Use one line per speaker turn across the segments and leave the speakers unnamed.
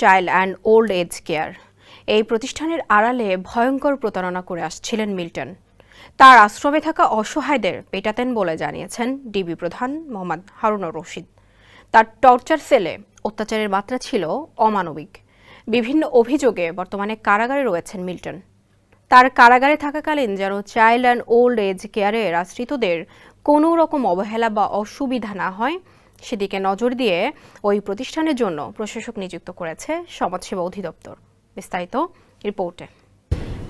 Child and old age care. এই প্রতিষ্ঠানের আড়ালে ভয়ঙ্কর প্রতারণা করে আসছিলেন মিল্টন। তার আশ্রমে থাকা অসহায়দের পেটাতেন বলে জানিয়েছেন ডিবি প্রধান মোহাম্মদ হারুনুর রশিদ। তার টর্চার সেলে অত্যাচারের মাত্রা ছিল অমানবিক। বিভিন্ন অভিযোগে বর্তমানে কারাগারে রয়েছেন মিল্টন। তার কারাগারে থাকাকালীন যেন চাইল্ড অ্যান্ড ওল্ড এজ কেয়ারের আশ্রিতদের কোনো রকম অবহেলা বা অসুবিধা না হয় সেদিকে নজর দিয়ে ওই প্রতিষ্ঠানের জন্য প্রশাসক নিযুক্ত করেছে সমাজসেবা অধিদপ্তর। বিস্তারিত রিপোর্টে।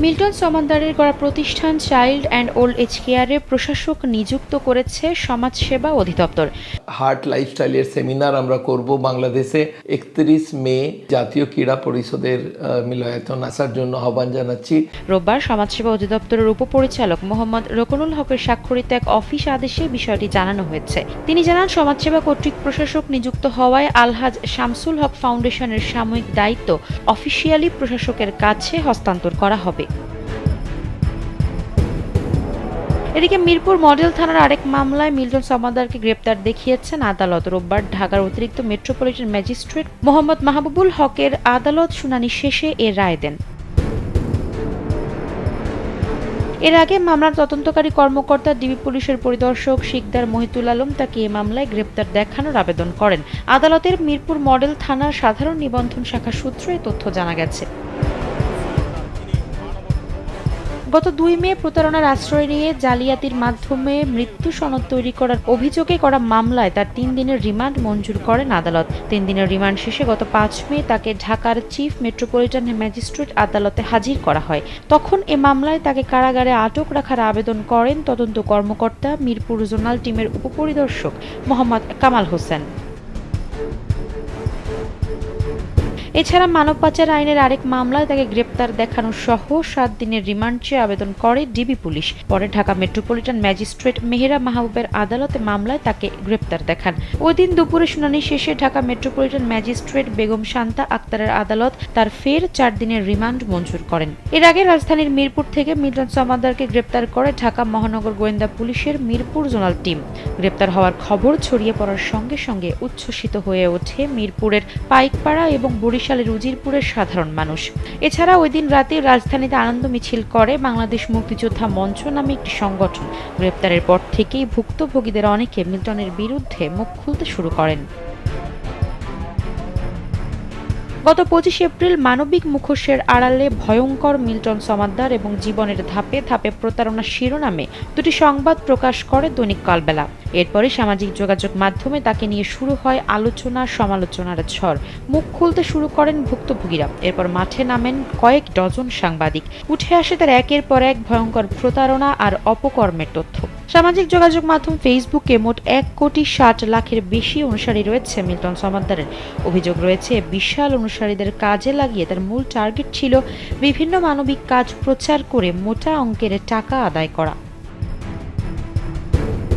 মিল্টন সমান্দারের করা প্রতিষ্ঠান চাইল্ড অ্যান্ড ওল্ড এজ কেয়ারে প্রশাসক নিযুক্ত করেছে সমাজসেবা অধিদপ্তর।
হার্ট লাইফস্টাইলের সেমিনার আমরা করব বাংলাদেশে। একত্রিশ মে জাতীয় ক্রীড়া পরিষদের মিলনায়তন আসার জন্য আহ্বান জানাচ্ছি।
রোববার সমাজসেবা অধিদপ্তরের উপপরিচালক মোহাম্মদ রকনুল হকের স্বাক্ষরিত এক অফিস আদেশে বিষয়টি জানানো হয়েছে। তিনি জানান সমাজসেবা কর্তৃক প্রশাসক নিযুক্ত হওয়ায় আলহাজ শামসুল হক ফাউন্ডেশনের সাময়িক দায়িত্ব অফিসিয়ালি প্রশাসকের কাছে হস্তান্তর করা হবে। এদিকে মিরপুর মডেল থানার আরেক মামলায় মিল্টন সমাদারকে গ্রেপ্তার দেখিয়েছেন আদালত। রোববার ঢাকার অতিরিক্ত মেট্রোপলিটন ম্যাজিস্ট্রেট মোহাম্মদ মাহবুবুল হকের আদালত শুনানি শেষে এ রায় দেন। এর আগে মামলার তদন্তকারী কর্মকর্তা, ডিবি পুলিশের পরিদর্শক শিকদার মহিতুল আলম তাকে এ মামলায় গ্রেপ্তার দেখানোর আবেদন করেন। আদালতের মিরপুর মডেল থানার সাধারণ নিবন্ধন শাখা সূত্রে তথ্য জানা গেছে। গত দুই মে প্রতারণার আশ্রয় নিয়ে জালিয়াতির মাধ্যমে মৃত্যু সনদ তৈরি করার অভিযোগে করা মামলায় তার তিন দিনের রিমান্ড মঞ্জুর করেন আদালত। তিন দিনের রিমান্ড শেষে গত পাঁচ মে তাকে ঢাকার চিফ মেট্রোপলিটন ম্যাজিস্ট্রেট আদালতে হাজির করা হয়। তখন এ মামলায় তাকে কারাগারে আটক রাখার আবেদন করেন তদন্ত কর্মকর্তা মিরপুর জোনাল টিমের উপপরিদর্শক মোহাম্মদ কামাল হোসেন। এছাড়া মানব পাচার আইনের আরেক মামলায় তাকে গ্রেপ্তার দেখানো সহ সাত দিনের রিমান্ড চেয়ে আবেদন করে ডিবি পুলিশ। পরে ঢাকা মেট্রোপলিটন ম্যাজিস্ট্রেট মেহেরা মাহবুবের আদালতে মামলায় তাকে গ্রেপ্তার দেখান। ওই দিন দুপুরে শুনানি শেষে ঢাকা মেট্রোপলিটন ম্যাজিস্ট্রেট বেগম শান্তা আক্তারের আদালত তার ফের চার দিনের রিমান্ড মঞ্জুর করেন। এর আগে রাজধানীর মিরপুর থেকে মিল্টন সমাদারকে গ্রেপ্তার করে ঢাকা মহানগর গোয়েন্দা পুলিশের মিরপুর জোনাল টিম। গ্রেপ্তার হওয়ার খবর ছড়িয়ে পড়ার সঙ্গে সঙ্গে উচ্ছ্বসিত হয়ে ওঠে মিরপুরের পাইকপাড়া এবং বরিশালের রুজিরপুরের সাধারণ মানুষ। এছাড়া ওই দিন রাতে রাজধানীতে আনন্দ মিছিল করে বাংলাদেশ মুক্তিযোদ্ধা মঞ্চ নামে একটি সংগঠন। গ্রেপ্তারের পর থেকেই ভুক্তভোগীদের অনেকে মিল্টনের বিরুদ্ধে মুখ খুলতে শুরু করেন। গত পঁচিশ এপ্রিল মানবিক মুখোশের আড়ালে ভয়ঙ্কর মিল্টন সমাদ্দার এবং জীবনের ধাপে ধাপে প্রতারণা শিরোনামে দুটি সংবাদ প্রকাশ করে দৈনিক কালবেলা। এরপরে সামাজিক যোগাযোগ মাধ্যমে তাকে নিয়ে শুরু হয় আলোচনা, সমালোচনার ঝড়। মুখ খুলতে শুরু করেন ভুক্তভোগীরা। এরপর মাঠে নামেন কয়েক ডজন সাংবাদিক। উঠে আসে তার একের পর এক ভয়ঙ্কর প্রতারণা আর অপকর্মের তথ্য। সামাজিক যোগাযোগ মাধ্যম ফেসবুকে মোট এক কোটি ষাট লাখের বেশি অনুসারী রয়েছে মিল্টন সমাদ্দারের অভিযোগ রয়েছে, বিশাল অনুসারীদের কাজে লাগিয়ে তার মূল টার্গেট ছিল বিভিন্ন মানবিক কাজ প্রচার করে মোটা অঙ্কের টাকা আদায় করা।